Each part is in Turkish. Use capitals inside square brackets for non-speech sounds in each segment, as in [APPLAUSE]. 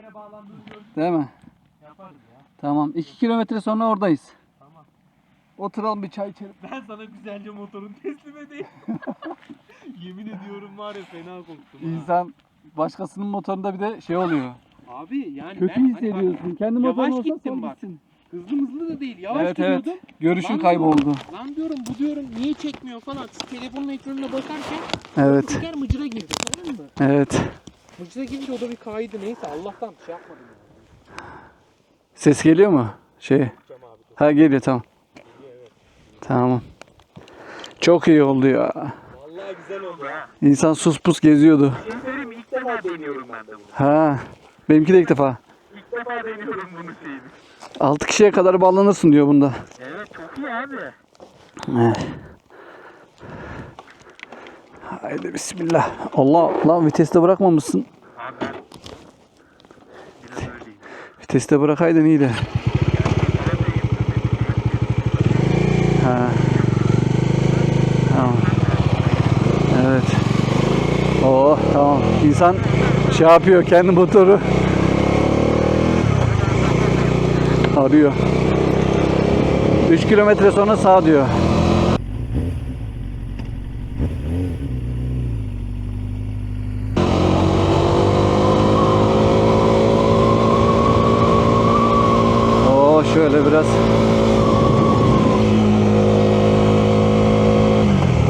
kere bağlandığını gördüm. Değil mi? Yaparız ya. Tamam. 2 kilometre sonra oradayız. Tamam. Oturalım bir çay içelim. [LAUGHS] Ben sana güzelce motorunu teslim edeyim. [LAUGHS] Yemin ediyorum var ya fena korktum ha. İnsan başkasının motorunda bir de şey oluyor. Abi yani Kötü ben hani bak, hissediyorsun. Kendi yavaş motorun olsa gittim bak. gitsin. hızlı hızlı da değil. Yavaş Evet evet. gidiyordum. Görüşün Lan kayboldu. diyorum, Lan diyorum bu diyorum niye çekmiyor falan. Telefonun ekranına bakarken Evet. teker mıcıra girdi tamam mı? Evet. Mıcıra girince o da bir kaydı neyse Allah'tan şey yapmadım. Ses geliyor mu? Şey. Ha geliyor tamam. Tamam. Çok iyi oldu ya. Vallahi güzel oldu ha. İnsan sus pus geziyordu. Şey söyleyeyim? İlk defa deniyorum ben de bunu. Ha. Benimki de ilk defa. İlk defa deniyorum bunu şeyini. 6 kişiye kadar bağlanırsın diyor bunda. Evet çok iyi abi. Evet. Haydi bismillah. Allah lan viteste bırakmamışsın. Abi ben biraz öyleyim. Viteste bırakaydın iyiydi. Ha. Tamam. Evet. Oh tamam. İnsan şey yapıyor kendi motoru. Arıyor. 3 kilometre sonra sağ diyor. Oo şöyle biraz.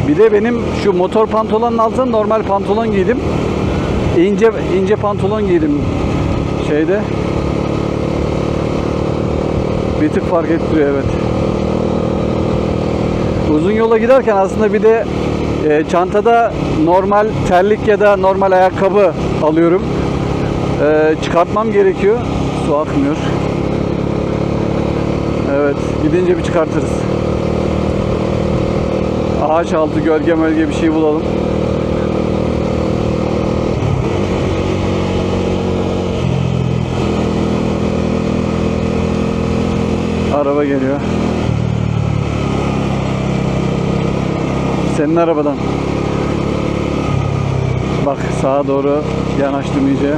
Bir de benim şu motor pantolonun altına normal pantolon giydim. İnce ince pantolon giydim şeyde. Bir tık fark ettiriyor evet. Uzun yola giderken aslında bir de e, çantada normal terlik ya da normal ayakkabı alıyorum. E, çıkartmam gerekiyor. Su akmıyor. Evet, gidince bir çıkartırız. Ağaç altı gölge mölge bir şey bulalım. Araba geliyor. Senin arabadan. Bak sağa doğru yanaştım iyice.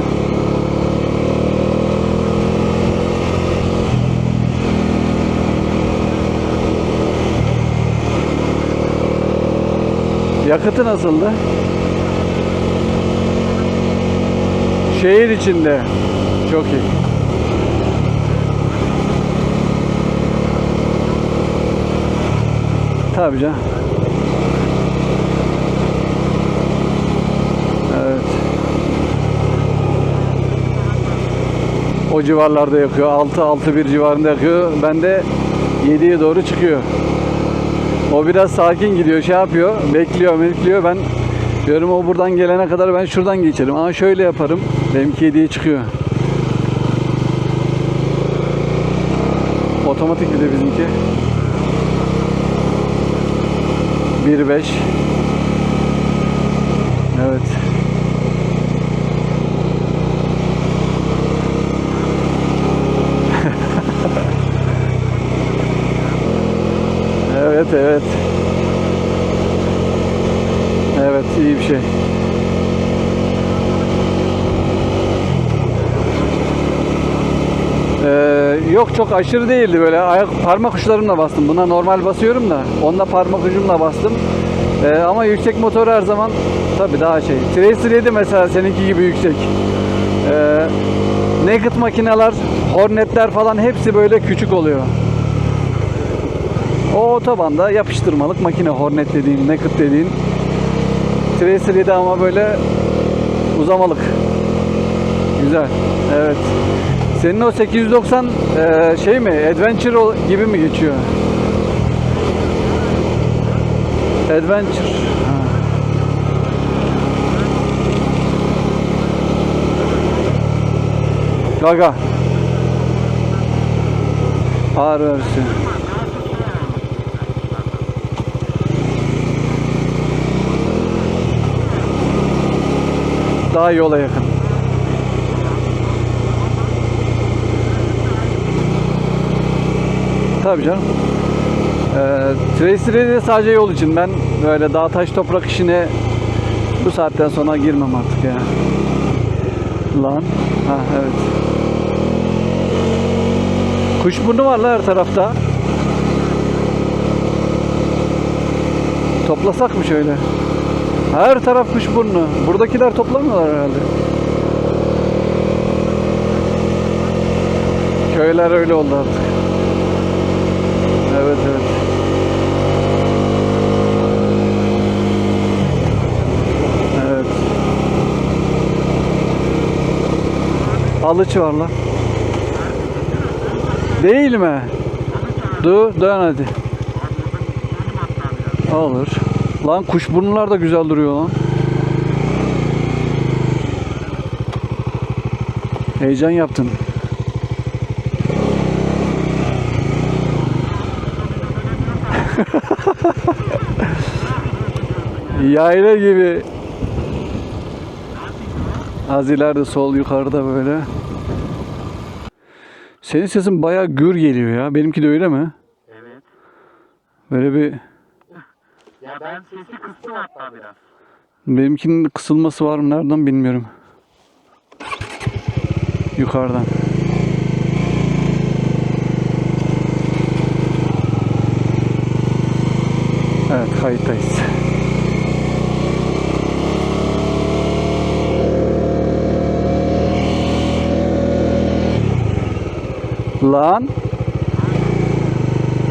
Yakıtı nasıldı? Şehir içinde. Çok iyi. Tabii canım. Evet. O civarlarda yakıyor. 6-6-1 civarında yakıyor. Bende 7'ye doğru çıkıyor. O biraz sakin gidiyor, şey yapıyor, bekliyor, bekliyor. Ben diyorum o buradan gelene kadar ben şuradan geçerim. Ama şöyle yaparım. Benimki 7'ye çıkıyor. Otomatik bir de bizimki. 1.5 Evet evet. Evet iyi bir şey. Ee, yok çok aşırı değildi böyle ayak parmak uçlarımla bastım. Buna normal basıyorum da onda parmak ucumla bastım. Ee, ama yüksek motor her zaman tabii daha şey. Tracer 7 mesela seninki gibi yüksek. Ee, naked makineler, hornetler falan hepsi böyle küçük oluyor. O otobanda yapıştırmalık makine Hornet dediğin, Naked dediğin. Tracer 7 ama böyle uzamalık. Güzel. Evet. Senin o 890 eee, şey mi? Adventure gibi mi geçiyor? Adventure. Gaga. Ağır versiyon. Daha yola yakın. Tabii canım. Ee, Tracer'ı de sadece yol için. Ben böyle dağ taş toprak işine bu saatten sonra girmem artık ya. Lan. Ha evet. Kuşburnu var la her tarafta. Toplasak mı şöyle? Her taraf kuşburnu. Buradakiler toplamıyorlar herhalde. Köyler öyle oldu artık. Evet evet. Evet. Alıç var lan. Değil mi? Dur dön hadi. Olur. Lan kuşburnular da güzel duruyor lan. Heyecan yaptın. Yayla gibi. Az ileride sol yukarıda böyle. Senin sesin bayağı gür geliyor ya. Benimki de öyle mi? Evet. Böyle bir Ya ben sesi kıstım hatta biraz. benimkinin kısılması var mı nereden bilmiyorum. Yukarıdan. Evet kayıttayız. Lan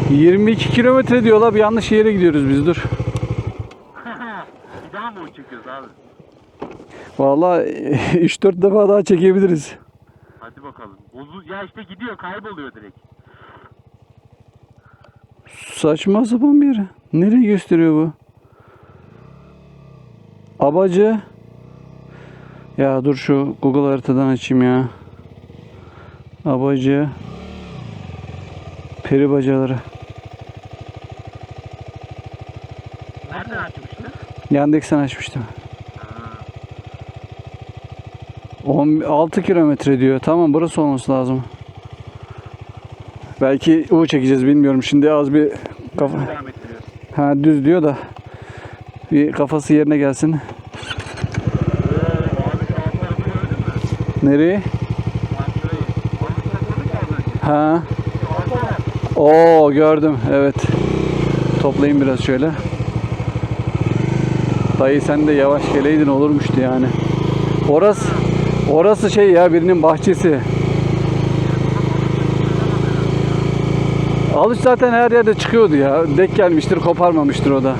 22 kilometre diyorlar bir yanlış yere gidiyoruz biz dur. Bir daha mı çekiyoruz abi? Vallahi [LAUGHS] 3-4 defa daha çekebiliriz. Hadi bakalım. Bozu ya işte gidiyor kayboluyor direkt. Saçma sapan bir yer. Nereye gösteriyor bu? Abacı. Ya dur şu Google haritadan açayım ya. Abacı. Peri bacaları. Nereden açmıştı? Yandex'ten açmıştım. 6 kilometre diyor. Tamam burası olması lazım. Belki U çekeceğiz bilmiyorum. Şimdi az bir kafa... Ha düz diyor da bir kafası yerine gelsin. Mü? Nereye? Ha. Oo gördüm. Evet. Toplayayım biraz şöyle. Dayı sen de yavaş geleydin olurmuştu yani. Orası orası şey ya birinin bahçesi. Alış zaten her yerde çıkıyordu ya. Dek gelmiştir, koparmamıştır o da.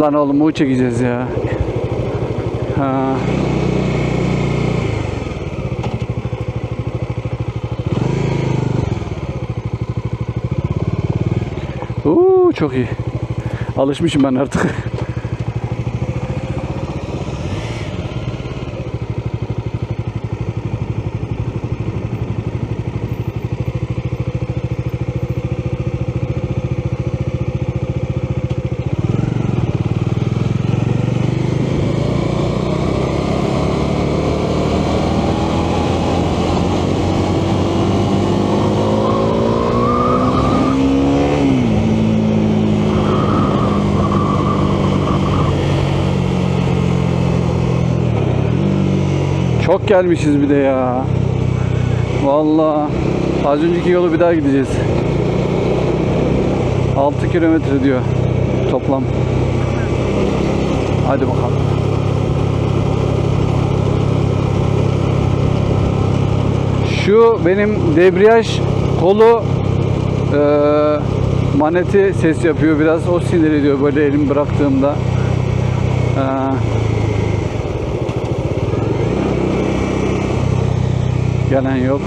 Lan oğlum bu çekeceğiz ya. Ha. Çok iyi. Alışmışım ben artık. [LAUGHS] Çok gelmişiz bir de ya. Vallahi az önceki yolu bir daha gideceğiz. 6 kilometre diyor toplam. Hadi bakalım. Şu benim debriyaj kolu eee, maneti ses yapıyor biraz. O sinir ediyor böyle elim bıraktığımda. Eee, Gelen yok.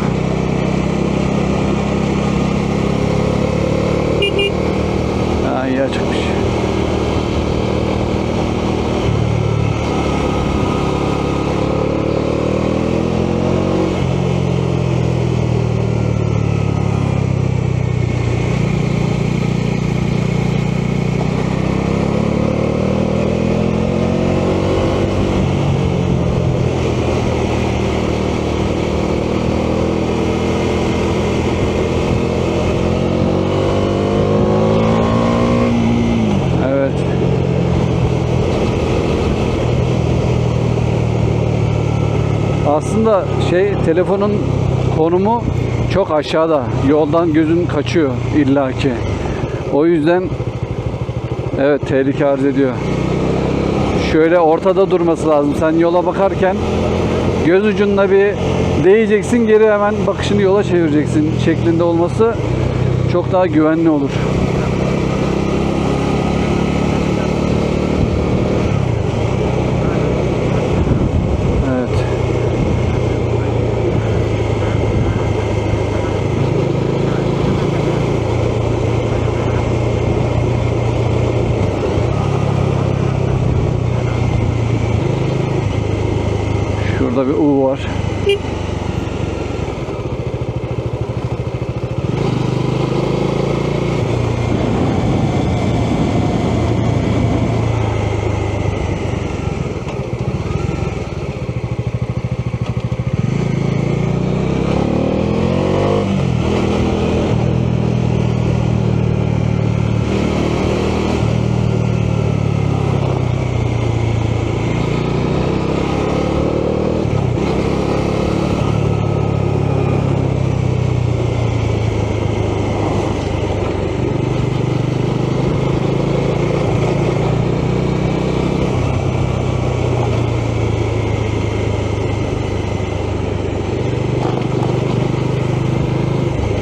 Aslında şey telefonun konumu çok aşağıda. Yoldan gözün kaçıyor illaki. O yüzden evet tehlike arz ediyor. Şöyle ortada durması lazım. Sen yola bakarken göz ucunda bir değeceksin geri hemen bakışını yola çevireceksin şeklinde olması çok daha güvenli olur. Evet. Şurada bir U var.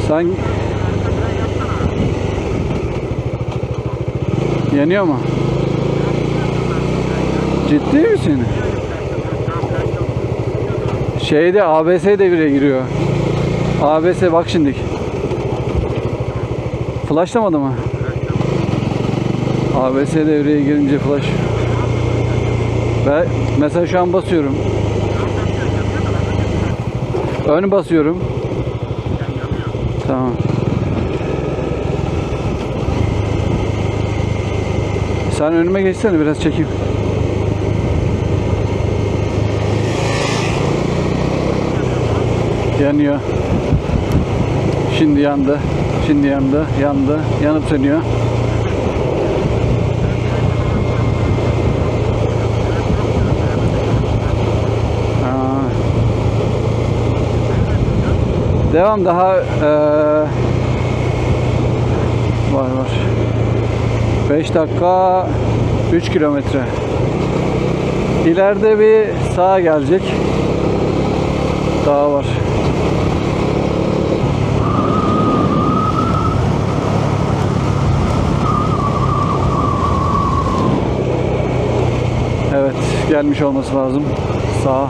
Sen Yanıyor mu? Ciddi misin? Şeyde ABS devire giriyor. ABS bak şimdi. Flashlamadı mı? ABS devreye girince flash. Ben mesela şu an basıyorum. Ön basıyorum. Tamam. Sen önüme geçsene biraz çekeyim. Yanıyor. Şimdi yandı. Şimdi yandı. Yandı. Yanıp sönüyor. Devam daha eee, var var. 5 dakika 3 kilometre. İleride bir sağa gelecek. Daha var. Evet, gelmiş olması lazım. Sağa.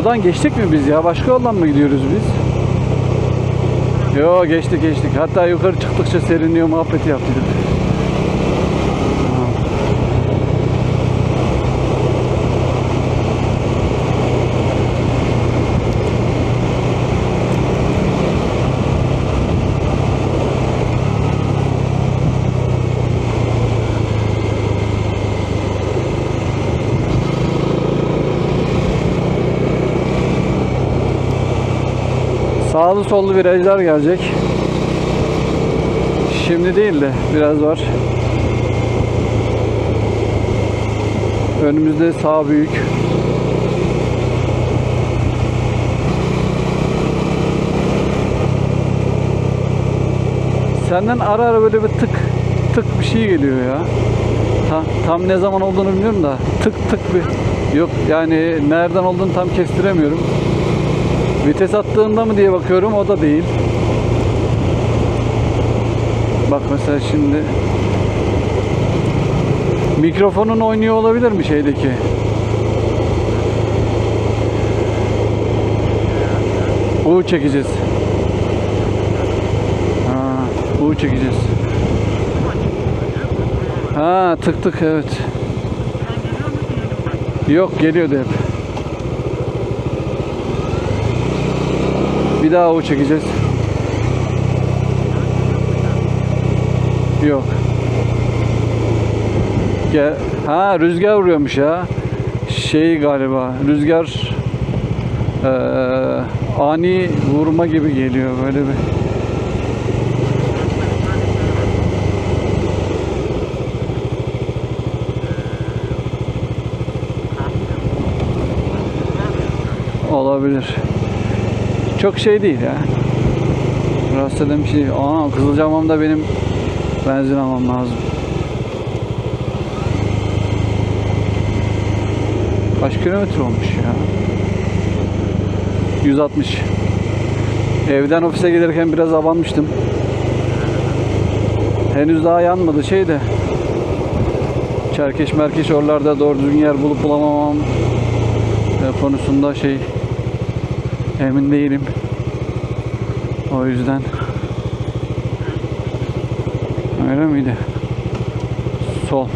Buradan geçtik mi biz ya? Başka yoldan mı gidiyoruz biz? Yo geçtik geçtik. Hatta yukarı çıktıkça serinliyor muhabbeti yaptık. Sağlı sollu virajlar gelecek. Şimdi değil de biraz var. Önümüzde sağ büyük. Senden ara ara böyle bir tık tık bir şey geliyor ya. Ta- tam ne zaman olduğunu bilmiyorum da tık tık bir yok yani nereden olduğunu tam kestiremiyorum. Vites attığında mı diye bakıyorum o da değil. Bak mesela şimdi mikrofonun oynuyor olabilir mi şeydeki? U çekeceğiz. Ha, U çekeceğiz. Ha tık tık evet. Yok geliyordu hep. Bir daha U çekeceğiz. Yok. Gel. Ha rüzgar vuruyormuş ya. Şey galiba rüzgar Ee, ani vurma gibi geliyor böyle bir. Olabilir. Çok şey değil ya. Eden bir şey değil. Aa Kızılcahamam'da benim benzin almam lazım. Kaç kilometre olmuş ya? 160. Evden ofise gelirken biraz abanmıştım. Henüz daha yanmadı şey de. Çerkeş merkeş oralarda doğru düzgün yer bulup bulamamam e, konusunda şey emin değilim. O yüzden öyle miydi? Sol.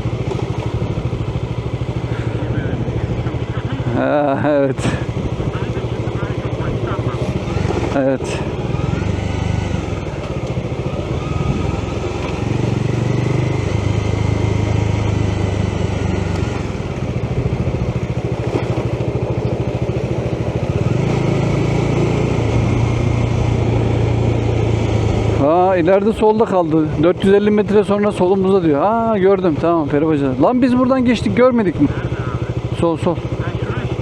Ha, evet. Evet. Ha ileride solda kaldı. 450 metre sonra solumuzda diyor. Aa gördüm tamam Peribaca. Lan biz buradan geçtik görmedik mi? Sol sol.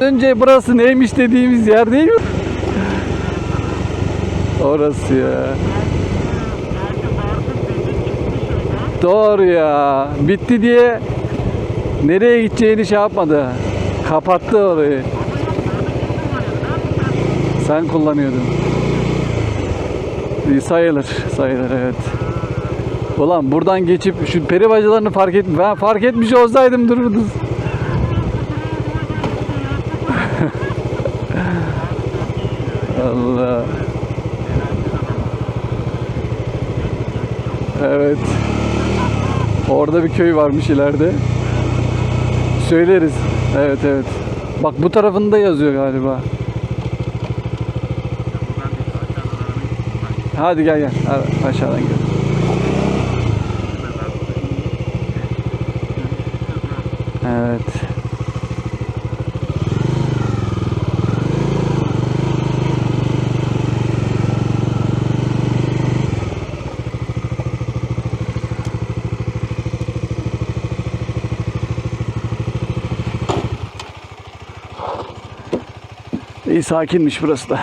Önce burası neymiş dediğimiz yer değil mi? Orası ya. Doğru ya. Bitti diye nereye gideceğini şey yapmadı. Kapattı orayı. Sen kullanıyordun. Sayılır, sayılır evet. Ulan buradan geçip şu peri bacalarını fark et ben fark etmiş olsaydım dururdunuz. [LAUGHS] Allah. Evet. Orada bir köy varmış ileride. Söyleriz. Evet evet. Bak bu tarafında yazıyor galiba. Hadi gel gel. Hadi, Aşağıdan gel. Evet. İyi sakinmiş burası da.